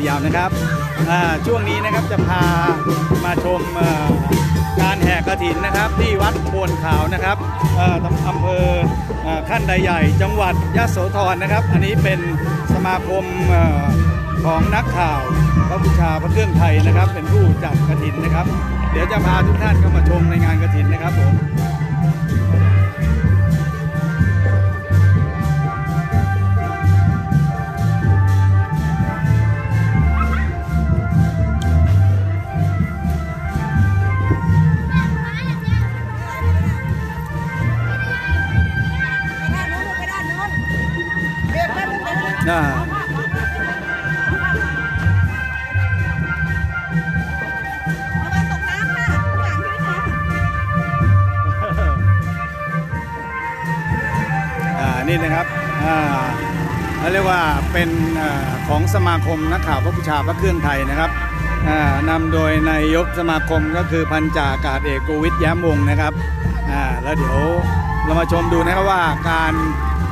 สยามนะครับช่วงนี้นะครับจะพามาชมการแห่กระถินนะครับ ที่วัดโพนขาวนะครับเอ่อำเภออขั้นใดใหญ่ จังหวัดยะโสธรนะครับ อันนี้เป็นสมาคมอของนักข่าวพระบูชาพระเครื่องไทยนะครับ เป็นผู้จัดกระถินนะครับ เดี๋ยวจะพาทุกท่านเข้ามาชมในงานกระถินนะครับผม น่าระวังตกน้ำค่ะข้างหลังพี่ค่ะอ่านี่นะครับอ่าเขาเรียกว่าเป็นอของสมาคมนักข่าวพระบูชาพระเครื่องไทยนะครับอ่านำโดยนายกสมาคมก็คือพันจ่าอากาศเอกโกวิทแย้มวงนะครับอ่าแล้วเดี๋ยวเรามาชมดูนะครับว่าการ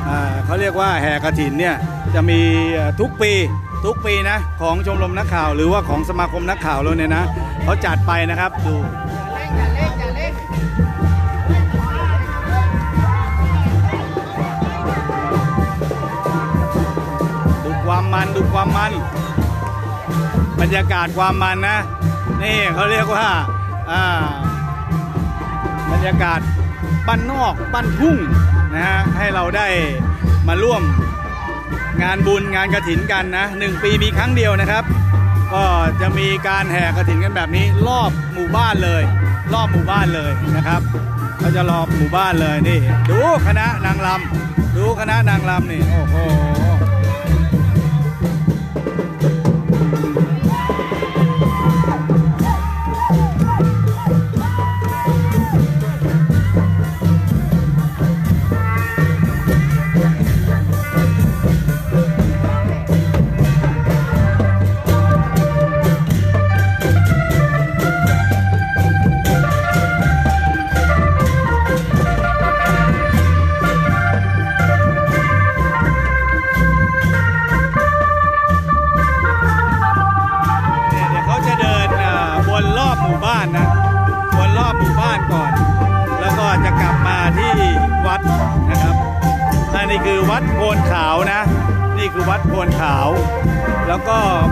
อ่าเขาเรียกว่าแห่กระถินเนี่ย จะมีทุกปีทุกปีนะของชมรมนักข่าว หรือว่าของสมาคมนักข่าวเราเนี่ยนะเขาจัดไปนะครับดูดูความมันดูความมัน บรรยากาศความมันนะ นี่เขาเรียกว่าอ่าบรรยากาศบ้านนอกบ้านทุ่งนะฮะให้เราได้มาร่วม งานบุญงานกระถินกันนะหนึ่งปีมีครั้งเดียวนะครับ ก็จะมีการแห่กระถินกันแบบนี้รอบหมู่บ้านเลย รอบหมู่บ้านเลยนะครับเขาจะรอบหมู่บ้านเลยนี่ ดูคณะนางรำดูคณะนางรำนี่โอ้โห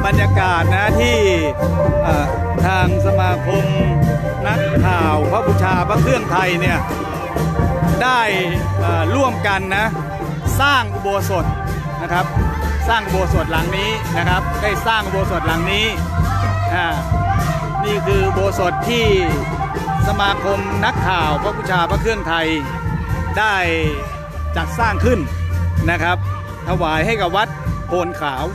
บรรยากาศนะที่ทางสมาคมนักข่าวพระบูชาพระเครื่องไทยเนี่ยได้ร่วมกันนะสร้างอุโบสถนะครับ สร้างอุโบสถหลังนี้นะครับ ได้สร้างอุโบสถหลังนี้นี่คืออุโบสถที่สมาคมนักข่าวพระบูชาพระเครื่องไทยได้จัดสร้างขึ้นนะครับ ถวายให้กับวัดโพนขาว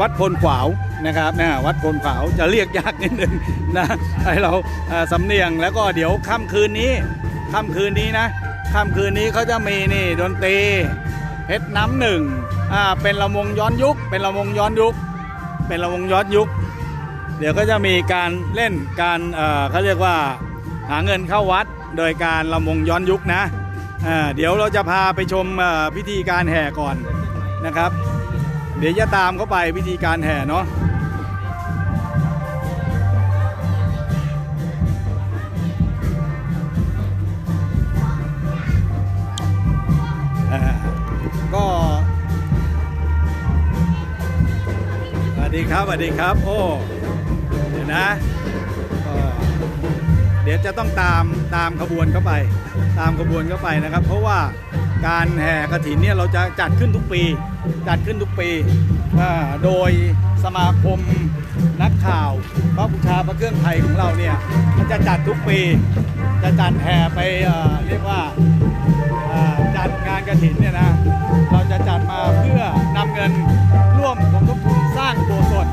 วัดพลขวาวนะครับนะวัดพลขวาวจะเรียกยากนิดนึงนะให้เราสำเนียงแล้วก็เดี๋ยวค่ำคืนนี้ค่ำคืนนี้นะค่ำคืนนี้เขาจะมีนี่ดนตรีเพชรน้ำหนึ่งอ่าเป็นลำวงย้อนยุค เป็นลำวงย้อนยุค เป็นลำวงย้อนยุค เดี๋ยวก็จะมีการเล่นการเอ่อเขาเรียกว่าหาเงินเข้าวัดโดยการลำวงย้อนยุคนะอ่าเดี๋ยวเราจะพาไปชมพิธีการแห่ก่อนนะครับ เดี๋ยวจะตามเข้าไปวิธีการแห่เนาะก็สวัสดีครับสวัสดีครับ โอ้เดี๋ยวนะเดี๋ยวจะต้องตามตามขบวนเข้าไป ตามขบวนเข้าไปนะครับ เพราะว่า การแห่กระถินเนี่ยเราจะจัดขึ้นทุกปี จัดขึ้นทุกปีอ่าโดยสมาคมนักข่าวพระบูชาพระเครื่องไทยของเราเนี่ยมันจะจัดทุกปี จะจัดแห่ไปเเรียกว่าจัดงานกระถินเนี่ยนะ เราจะจัดมาเพื่อนำเงินร่วมสมทบทุนสร้างโบสถ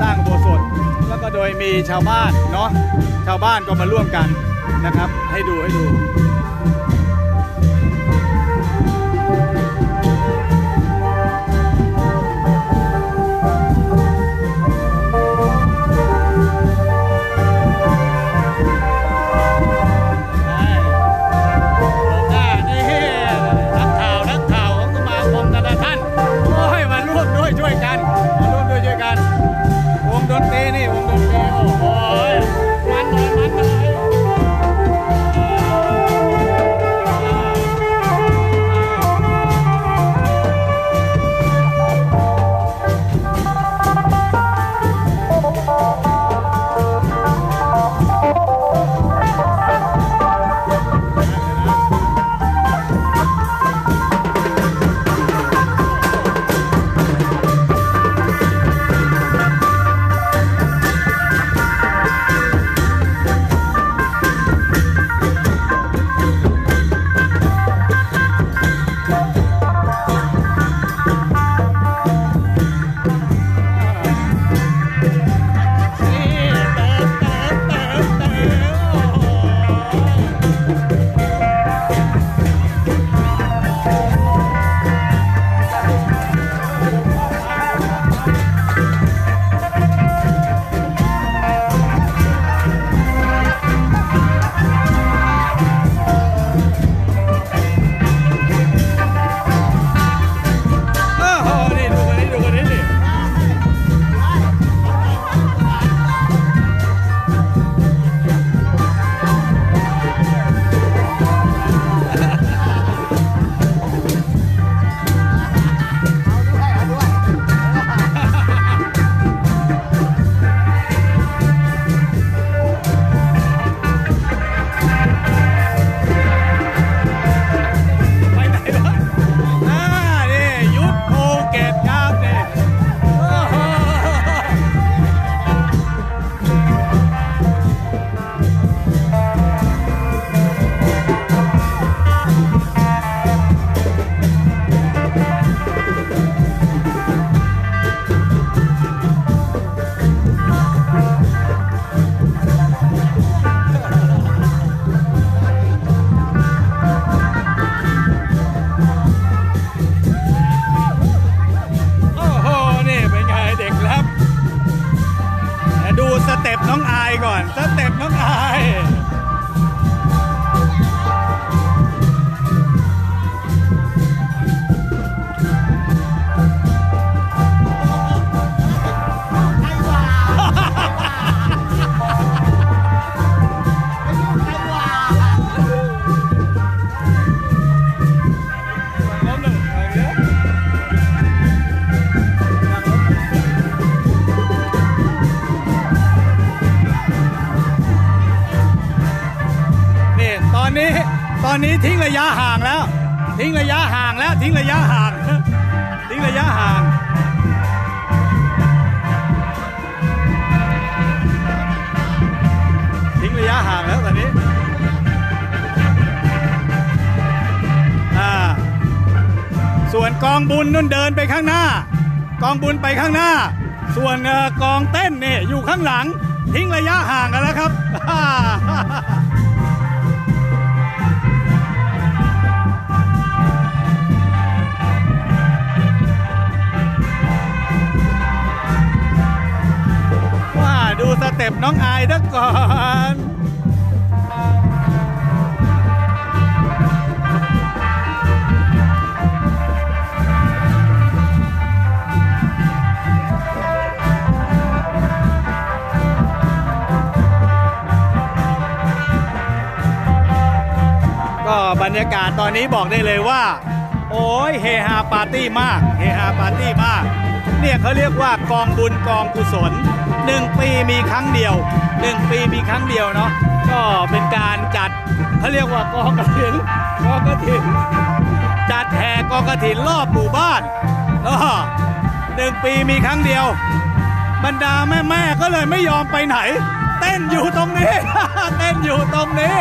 สร้างโบสถแล้วก็โดยมีชาวบ้านเนาะชาวบ้านก็มาร่วมกันนะครับ ให้ดูให้ดู สเต็ปน้องอายก่อน สเต็ปน้องอาย อนนี้ทิ้งระยะห่างแล้ว ทิ้งระยะห่างแล้วทิ้งระยะห่าง ทิ้งระยะห่างทิ้งระยะห่างแล้วตอนนี้อ่าส่วนกองบุญนุ่นเดินไปข้างหน้า กองบุญไปข้างหน้า ส่วนกองเต้นเนี่ยอยู่ข้างหลัง ทิ้งระยะห่างกันแล้วครับ ดูสเต็ปน้องอายซะก่อนก็บรรยากาศตอนนี้บอกได้เลยว่า โอ้ยเฮฮาปาร์ตี้มาก เฮฮาปาร์ตี้มาก เนี่ยเขาเรียกว่ากองบุญกองกุศลหนึ่งปีมีครั้งเดียวหนึ่งปีมีครั้งเดียวเนาะก็เป็นการจัดเขาเรียกว่ากองกระถินกองกระถินจัดแห่กองกระถินรอบหมู่บ้านก็หนึ่งปีมีครั้งเดียว บรรดาแม่แม่ก็เลยไม่ยอมไปไหน เต้นอยู่ตรงนี้ เต้นอยู่ตรงนี้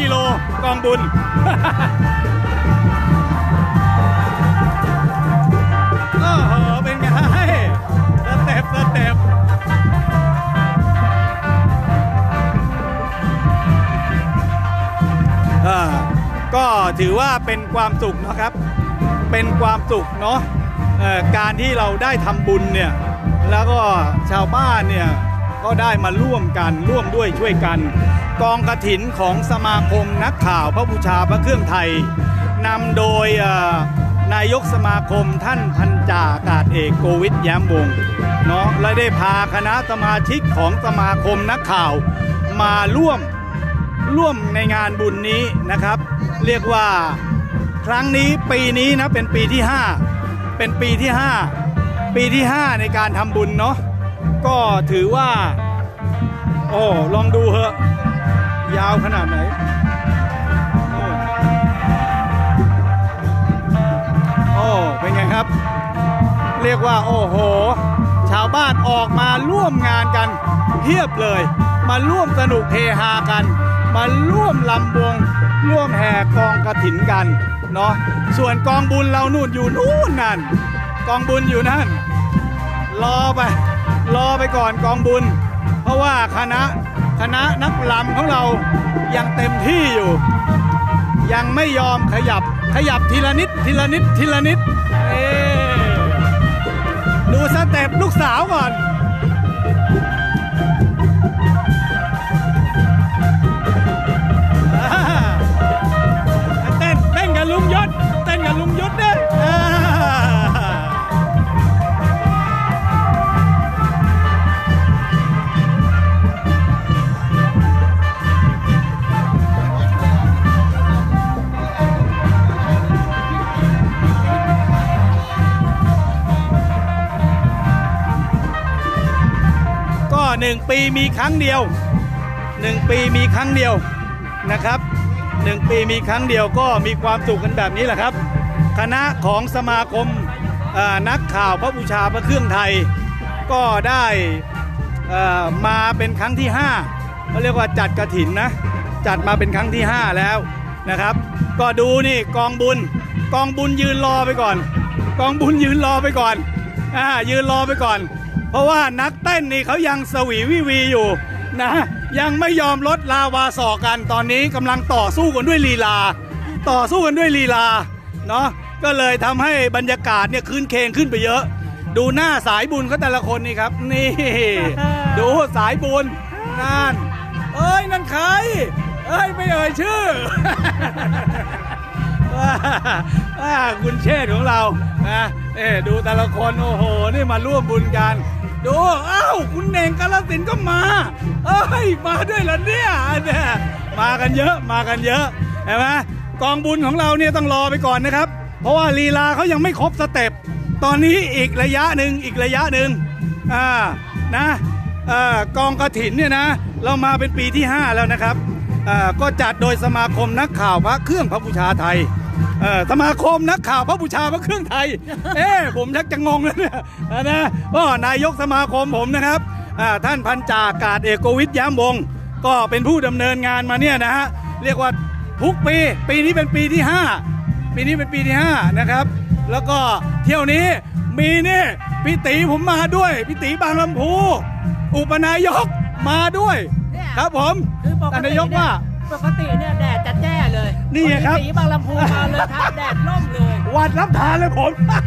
กิโลกองบุญโอ้โหเป็นไงสเต็ปสเต็ปอ่าก็ถือว่าเป็นความสุขนะครับ เป็นความสุขเนาะการที่เราได้ทำบุญเนี่ย แล้วก็ชาวบ้านเนี่ย ก็ได้มาร่วมกันร่วมด้วยช่วยกัน กองกระถินของสมาคมนักข่าวพระบูชาพระเครื่องไทยนำโดยนายกสมาคมท่านพันจ่าอากาศเอกโกวิทแย้มวงเนาะและได้พาคณะสมาชิกของสมาคมนักข่าวมาร่วมร่วมในงานบุญนี้นะครับ เรียกว่าครั้งนี้ปีนี้นะเป็นปีที่ 5 เป็นปีที่ 5 ปีที่ 5 ในการทำบุญเนาะก็ถือว่า โอ้ลองดูเหอะ ยาวขนาดไหนโอ้โอ้เป็นไงครับ เรียกว่าโอ้โห ชาวบ้านออกมาร่วมงานกันเพียบเลย มาร่วมสนุกเฮฮากัน มาร่วมลำวงร่วมแห่กองกระถินกันเนาะส่วนกองบุญเรานู่นอยู่นู่นนั่นกองบุญอยู่นั่น รอไปรอไปก่อนกองบุญ เพราะว่าคณะ คณะนักลำของเรายังเต็มที่อยู่ ยังไม่ยอมขยับขยับทีละนิดทีละนิดทีละนิดดูสเต็ปลูกสาวก่อน 1 ปีมีครั้งเดียว 1 ปีมีครั้งเดียวนะครับ 1 ปีมีครั้งเดียวก็มีความสุขกันแบบนี้แหละครับ คณะของสมาคมนักข่าวพระบูชาพระเครื่องไทย ก็ได้มาเป็นครั้งที่5เขาเรียกว่าจัดกระถินนะจัดมาเป็นครั้งที่ 5 แล้วนะครับ ก็ดูนี่กองบุญกองบุญยืนรอไปก่อน กองบุญยืนรอไปก่อนอ่ายืนรอไปก่อน เพราะว่านักเต้นนี่เขายังสวีวิวีอยู่นะยังไม่ยอมลดลาวาสอกกันตอนนี้กำลังต่อสู้กันด้วยลีลา ต่อสู้กันด้วยลีลาเนาะก็เลยทำให้บรรยากาศเนี่ยคืนเคงขึ้นไปเยอะ ดูหน้าสายบุญเขาแต่ละคนนี่ครับ นี่ ดูสายบุญนั่นเอ้ยนั่นใคร เอ้ยไม่เอ่ยชื่อว่าว่าคุณเชษฐ์ของเรานะเอ้ดูแต่ละคนโอ้โห นี่มาร่วมบุญกัน ดูอ้าวคุณเน่งกาลสินก็มาเอ้ยมาด้วยเหรอเนี่ยเนี่ยมากันเยอะมากันเยอะเห็นไหมกองบุญของเราเนี่ยต้องรอไปก่อนนะครับ เพราะว่าลีลาเขายังไม่ครบสเต็ปตอนนี้อีกระยะหนึ่งอีกระยะหนึ่งอ่านะอ่อกองกระถินเนี่ยนะ เรามาเป็นปีที่ 5 แล้วนะครับอ่าก็จัดโดยสมาคมนักข่าวพระเครื่องพระบูชาไทย เอ่อสมาคมนักข่าวพระบูชาพระเครื่องไทย เอ๊ะผมชักจะงงแล้วเนี่ยนะก็นายกสมาคมผมนะครับอ่าท่านพันจ่าอากาศเอกโกวิทย้ำวงศ์ก็เป็นผู้ดำเนินงานมาเนี่ยนะฮะเรียกว่าทุกปีปีนี้เป็นปีที่ 5 ปีนี้เป็นปีที่ 5 นะครับ แล้วก็เที่ยวนี้มีนี่พี่ตีผมมาด้วยพี่ตีบางลำพู อุปนายกมาด้วยครับผมคือปกท่านตินายกว่า ปกติเนี่ยแดดจะแจ้เลยนี่ไงครับ วันนี้สีบางลำพูมาเลยครับแดดร่มเลยวัดรับทานเลยผมนะ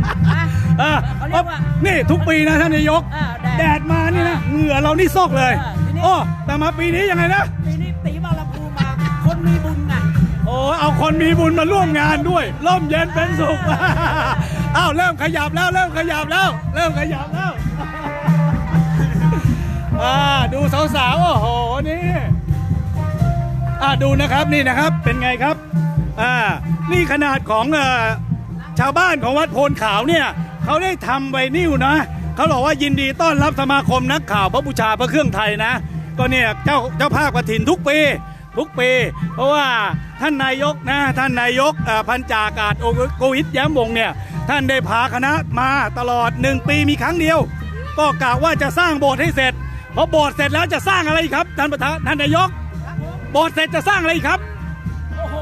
เออเขาเรียกว่า นี่ทุกปีนะท่านนายก อ่าแดดแดดมานี่นะ เหงื่อเรานี่ซอกเลยเออทีนี้โอ้แต่มาปีนี้ยังไงนะ ปีนี้สีบางลำพูมา คนมีบุญไงโอ้เอาคนมีบุญมาร่วมงานด้วย ร่มเย็นเป็นสุข อ้าวเริ่มขยับแล้ว เริ่มขยับแล้ว เริ่มขยับแล้ว อ่าดูสาวๆโอ้โหนี่ อ่าดูนะครับนี่นะครับเป็นไงครับอ่านี่ขนาดของเอ่อชาวบ้านของวัดโพนขาวเนี่ยเขาได้ทำไวนิวนะเขาบอกว่ายินดีต้อนรับสมาคมนักข่าวพระบูชาพระเครื่องไทยนะ ก็เนี่ยเจ้าเจ้าภาพกฐินทุกปีทุกปีเพราะว่าท่านนายกนะท่านนายกเอ่อพันจากาศโอโกวิทย้ำวงศ์เนี่ยท่านได้พาคณะมาตลอดหนึ่งปีมีครั้งเดียว ก็กะว่าจะสร้างโบสถ์ให้เสร็จพอโบสถ์เสร็จแล้วจะสร้างอะไรอีกครับท่านประธานท่านนายก โบสถ์เสร็จจะสร้างอะไรอีกครับ โอ้โห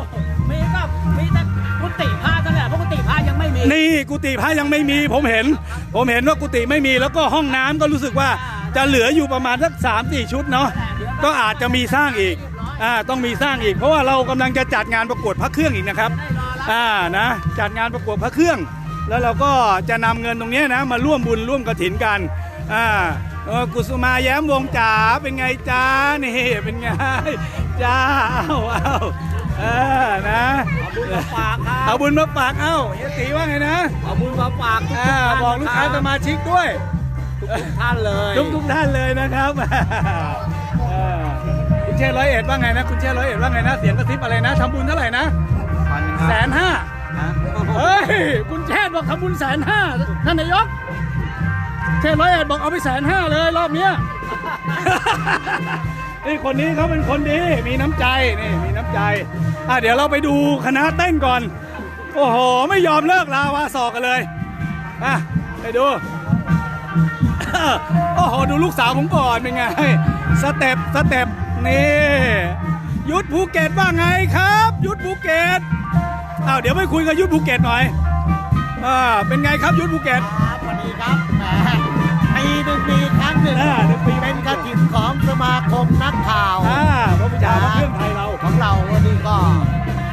มีก็มีแต่กุฏิพระนั่นแหละเพราะกุฏิพระยังไม่มี นี่กุฏิพระยังไม่มีผมเห็น ผมเห็นว่ากุฏิไม่มีแล้วก็ห้องน้ำก็รู้สึกว่าจะเหลืออยู่ประมาณสักสามสี่ชุดเนาะก็อาจจะมีสร้างอีกอ่าต้องมีสร้างอีก เพราะว่าเรากำลังจะจัดงานประกวดพระเครื่องอีกนะครับอ่านะจัดงานประกวดพระเครื่อง แล้วเราก็จะนำเงินตรงเนี้ยนะมาร่วมบุญร่วมกระถินกันอ่าเออกุสุมาแย้มวงจ๋าเป็นไงจ้านี่เป็นไง จ้าเอ้าเอ้าเออนะเอาบุญมาฝากครัเอาบบุญมาฝากเอ้าเฮียตีว่าไงนะเอาบุญมาฝากทุกอ่าท่านบอกลูกค้าสมาชิกด้วย ทุกๆท่านเลยทุกทุกท่านเลยนะครับเออคุณเชษร้อยเอ็ดว่าไงนะคุณเชษร้อยเอ็ดว่าไงนะเสียงกระซิบอะไรนะทำบุญเท่าไหร่นะแสนห้าเฮ้ยคุณเชษบอกทำบุญแสนห้าท่านนายกเชษร้อยเอ็ดบอกเอาไปแสนห้าเลยรอบเนี้ย นี่คนนี้เขาเป็นคนดีมีน้ำใจนี่มีน้ำใจอะเดี๋ยวเราไปดูคณะเต้นก่อน โอ้โห ไม่ยอมเลิกลาวาสอกกันเลยอะไปดู โอ้โห ดูลูกสาวผมก่อนเป็นไง สเต็ปสเต็ปนี่ยุทธภูเก็ตว่าไงครับ ยุทธภูเก็ตอ้าวเดี๋ยวไปคุยกับยุทธภูเก็ตหน่อยอ่าเป็นไงครับยุทธภูเก็ต ปีหนึ่งมีครั้งหนึ่ง อ่าหนึ่งปี เป็นกระถิ่นของสมาคมนักข่าว อ่าพระพุทธเจ้าพระเครื่องไทยเรา ของเราวันนี้ก็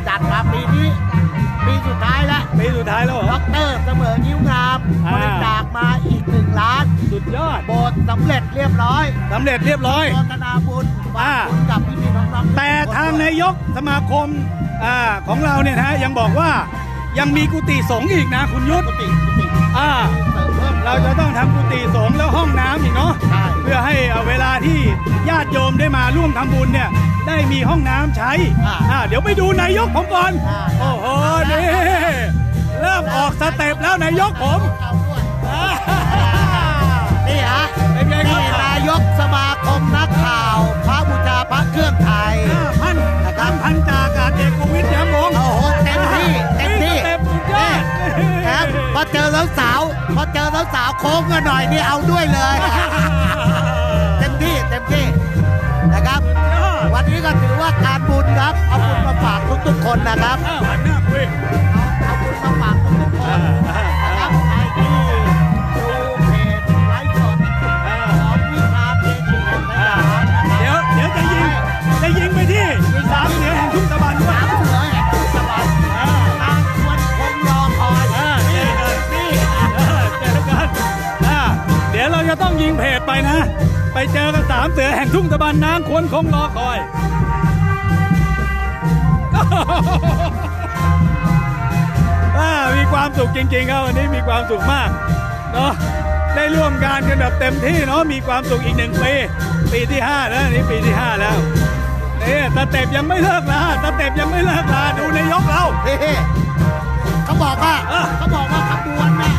จัดมาปีนี้ ปีสุดท้ายแล้ว ปีสุดท้ายแล้วเหรด็อ อกเตอร์เสมอนิ้วงามอ่า บริจาคมาอีกหนึ่งล้าน สุดยอดโบสถ์สำเร็จเรียบร้อยสำเร็จเรียบร้อย โฆษณาบุญอ่าฝากบุญกับพี่ๆน้องๆแต่ทางนายกสมาคมอ่าของเราเนี่ยนะฮะยังบอกว่ายังมีกุฏิสงฆ์อีกนะ คุณยุทธกุฏิกุฏิอ่า เสริมเพิ่มเราจะต้องทำกุฏิสงฆ์แล้วห้องน้ำอีกเนาะใช่เพื่อให้เอ่อเวลาที่ญาติโยมได้มาร่วมทำบุญเนี่ยได้มีห้องน้ำใช้อ่าเดี๋ยวไปดูนายกผมก่อนโอ้โหนี่เริ่มออกสเต็ปแล้วนายกผมเอาด้วยนี่ฮะเป็นไงคนี่รับนายกสมาคมเครื่องไทยอ่าพันนะครับพันจากอากาศเอก เจอสาวๆพอเจอสาวๆโค้งกันหน่อยนี่เอาด้วยเลย เต็มที่เต็มที่นะครับ วันนี้ก็ถือว่าการบุญครับ เอาบุญมาฝากทุกๆคนนะครับอ้าวหันหน้าคุยเอาบุญมาฝากทุกๆคน ต้องยิงเพจไปนะ ไปเจอกันสามเสือแห่งทุ่งตะบันนางควรคงรอคอยอ่ามีความสุขจริงๆครับวันนี้มีความสุขมากเนาะได้ร่วมงานกันแบบเต็มที่เนาะมีความสุขอีกหนึ่งปีปีที่ห้าแล้วนี่ปีที่ห้าแล้วนี่สเต็ปยังไม่เลิกลาสเต็ปยังไม่เลิกลาดูในยกเราเฮ้เขาบอกว่าอะเขาบอกว่าขบวนเนี่ย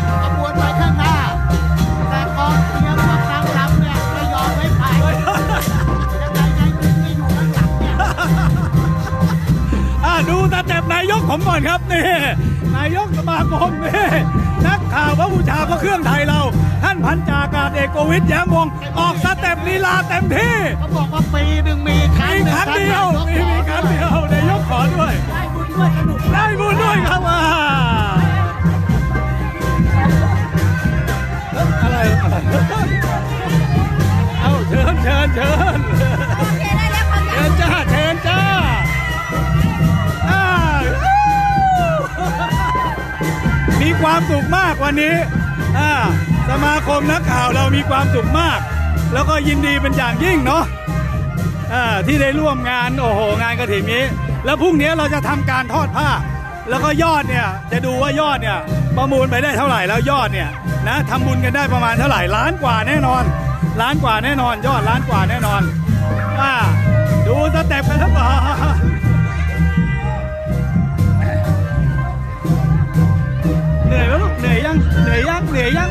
สเต็ปนายกผมก่อนครับนี่นายกสมาคมนี่นักข่าวพระบูชาพระเครื่องไทยเรา ท่านพันจากาศเอกโกวิทย์แย้มวงศ์ออกสเต็ปลีลาเต็มที่เขาบอกว่าปีหนึ่งมีครั้งมีหนึ่งครั้งเดียวท่านมีนายกมีครั้งเดียวนายกขอด้วย ได้บุญด้วยสนุกได้บุญด้วยครับ ความสุขมากวันนี้สมาคมนักข่าวเรามีความสุขมาก แล้วก็ยินดีเป็นอย่างยิ่งเนาะที่ได้ร่วมงานโอ้โหงานกระถิ่นนี้ แล้วพรุ่งนี้เราจะทำการทอดผ้า แล้วก็ยอดเนี่ยจะดูว่ายอดเนี่ยประมูลไปได้เท่าไหร่แล้วยอดเนี่ยนะทำบุญกันได้ประมาณเท่าไหร่ล้านกว่าแน่นอน ล้านกว่าแน่นอน ยอดล้านกว่าแน่นอนอ่าดูสเต็ปกันครับอ่าเหนื่อยไหมลู เหนื่อยยังเหนื่อยยังเหนื่อยยัง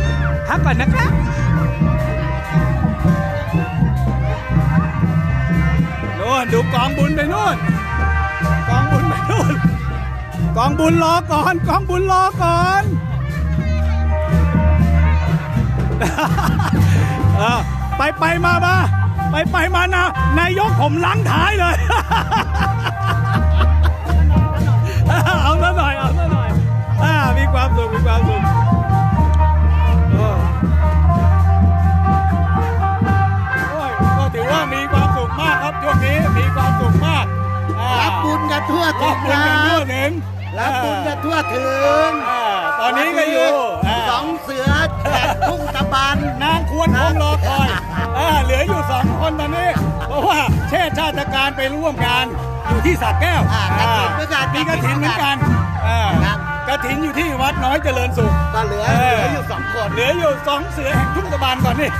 พักก่อนนะครับโน่นดูกองบุญไปนู่นกองบุญไปนู่นกองบุญรอก่อนกองบุญรอก่อนไปไปมามาไปไปมานะนายกผมล้างท้ายเลย มีความสุขมีความสุขโอ้โอ้ยก็ถือว่ามีความสุขมากครับช่วงนี้มีความสุขมากอ่ารับบุญกันทั่วรัถึบงบุญคกันรัทั่วบถึงรับบุญกันทั่วถึงอ่าตอนนี้ก็อยู่าสองเสือแขกทุ่งตะบันนางควรคงรอคอยอ่าเหลืออยู่สองคนตอนนี้ เพราะว่าเชษชาติการไปร่วมงานอยู่ที่สระแก้วอ่ากฐินเหมือนกันมีกระถินเหมือนกันอ่าครับก ระถินอยู่ที่วัดน้อยเจริญสุขก็เหลือเอเหอลืออยู่สองคนเหลืออยู่สองเสือแห่งทุ่งตะบานก่อนนี่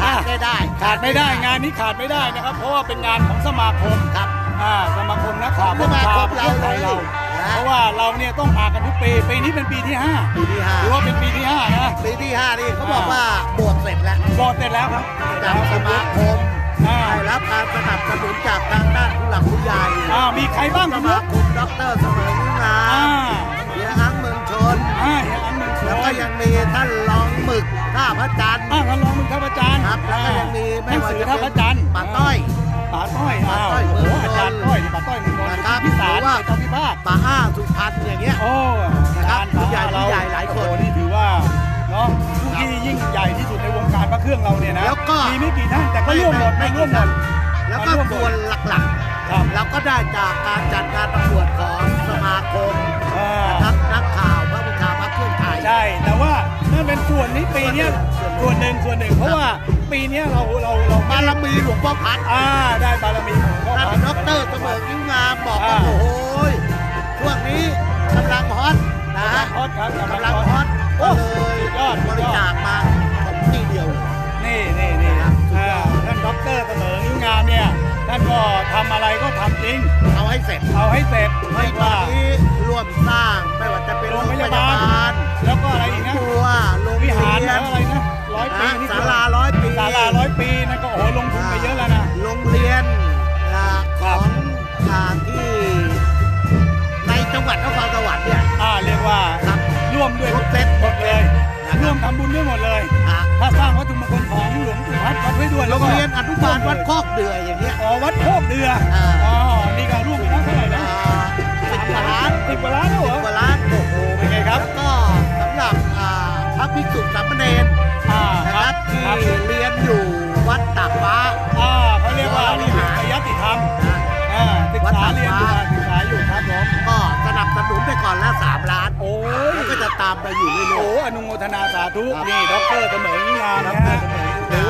ขาดไม่ได้ขาดไม่ได้งานนี้ขาดไม่ได้นะครับ เพราะว่าเป็นงานของสมาคมครับอ่าสมาคมนักข่าวสมาคมประเทศไทยเราเราเลยนะเพราะว่าเราเนี่ยต้องมากันทุกปีปีนี้เป็นปีที่ห้าปีที่ห้าถือว่าเป็นปีที่ห้านะปีที่ห้านี่เขาบอกว่าบวชเสร็จแล้วโบสถ์เสร็จแล้วครับจากสมาคมอ่าได้รับการสนับสนุนจากทางด้านผู้หลักผู้ใหญ่อ่ามีใครบ้างสคุณมาลูกคมดอกเตอรเสมอนิงา นอ่าเฮียอันหนึ่งแล้วก็ยังมีท่านรองหมึกท่าพระจันทร์อ่าท่านรองมึงท่าพระจันทร์ครับแล้วก็ยังมีหไม่นังว่าสือจะท่าพเป็ระนจันทร์ป่าต้อยป่าต้อยอ้าวป่าต้อยโอ้เมืองโหอาจารย์ต้อยนี่ป่าต้อยเมืองนนท์นะครับพิสารหรือว่าเจ้าพิพากษ์ป่าอ้าสุพรรณอย่างเงี้ยโอ้นะครับอาจารย์ผู้ใหญ่เราผู้ใหญ่หลายคนโอ้โนี่ถือว่าเนาะผู้ที่ยิ่งใหญ่ที่สุดในวงการพระเครื่องเราเนี่ยนะแล้วก็มีไม่กี่ท่านแต่ก็ร่วมหมดไม่ไม่ไม่ร่วมหมดแล้วก็ส่วนหลักครับๆเราก็ได้จากการจัดงานประกวดของสมาคมอ่านะครับนักข่าว ช่ แต่ว่านั่นเป็นส่วนนี้ปีเนี้ยส่ส่ววนนหหนึ่นึ่งงส่วนหนึ่ง เพราะว่าปีเนี้ยเราเราเราไม่บารได้มีหลวงพ่อพัดอ่าได้บารมีของพ่อท่านพันดอกเตอรเสมอนิ้วงามบอกว่าอ่า โอ้โหช่วงนี้กำลังฮอตนะฮะฮอตครับกำลังฮอตโอ้ก็เลยสุดยอดบสุดริยอดจาคมาของที่เดียว นี่นี่นี่ครับสุดอ่ายอดท่านด็อกเตอร์เสมอนิ้วงามเนี่ยท่านก็ทำอะไรก็ทำจริง เอาให้เสร็จ เอาให้เสร็จ ให้กับที่ร่วมสร้าง ไม่ว่าจะเป็นโรงพยาบาล แล้วก็อะไรอีกนะครัวโรงวิหารแล้วอะไรนะร้อยปีสศาลาร้อยปีศาลาร้อยปีนะก็โอ้ลงทุนไปเยอะแล้วนะโรงเรียนของที่ในจังหวัดนครสวรรค์เนี่ยอ่าเรียกว่าร่วมด้วยครบเซตหมดเลยร่วมทำบุญด้วยหมดเลยถ้าสร้างวัตถุมงคลของหลวงปู่วัดวัดไว้ด้วยโรงเรียนอนุบาลวัดโคกเดืออย่างเงี้ยอ๋อวัดโคกเดืออ๋อนี่ก็ร่วมไปแล้วเท่าไหร่ กว่าล้านสิบกว่าล้านแล้วเหรอกว่าล้านโอ้โหเป็นไงครับ แล้วก็สำหรับอ่าพระภิกษุสามเณรอ่านะครับที่ครับเรียนอยู่วัดตากฟ้า อ่าเขาเรียกว่าวิหารยติธรรมนะ อ่าศึกวัดษาตากเรียนอยู่ฟ้าศึกษาอยู่ครับผมก็สนับสนุนไปก่อนแล้วสามล้านโอ้ยแล้วก็จะตามไปอยู่เรื่โอ้อยอนุโมทนาสาธุครับนี่ด็อกเตอร์เสมอยิ่งงามนะดฮะรเสมอยิ่งงามหรือ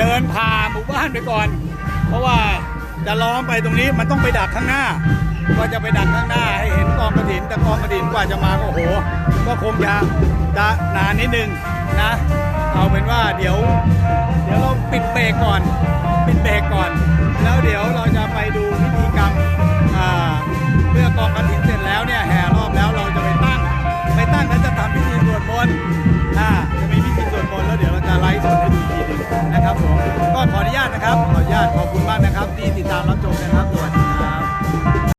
เดินผ่าหมู่บ้านไปก่อน เพราะว่าจะล้อมไปตรงนี้มันต้องไปดักข้างหน้า ก็จะไปดักข้างหน้าให้เห็นกองกระถินแต่กองกระถินกว่าจะมาก็โห ก็คงจะจะนานนิดนึงนะ เอาเป็นว่าเดี๋ยว เดี๋ยวเราปิดเบรกก่อน ปิดเบรกก่อน แล้วเดี๋ยวเราจะไปดูพิธีกรรมเมื่อกองกระถินเสร็จแล้วเนี่ยแห่รอบแล้วเราจะไปตั้งไปตั้งแล้วจะทำพิธีสวดมนต์จะมีพิธีสวดมนต์แล้วเดี๋ยวเราจะไลฟ์สดให้ดูที ครับผมก็ขออนุญาตนะครับขออนุญาตขอบคุณมากนะครับที่ติดตามรับชมนะครับสวัสดี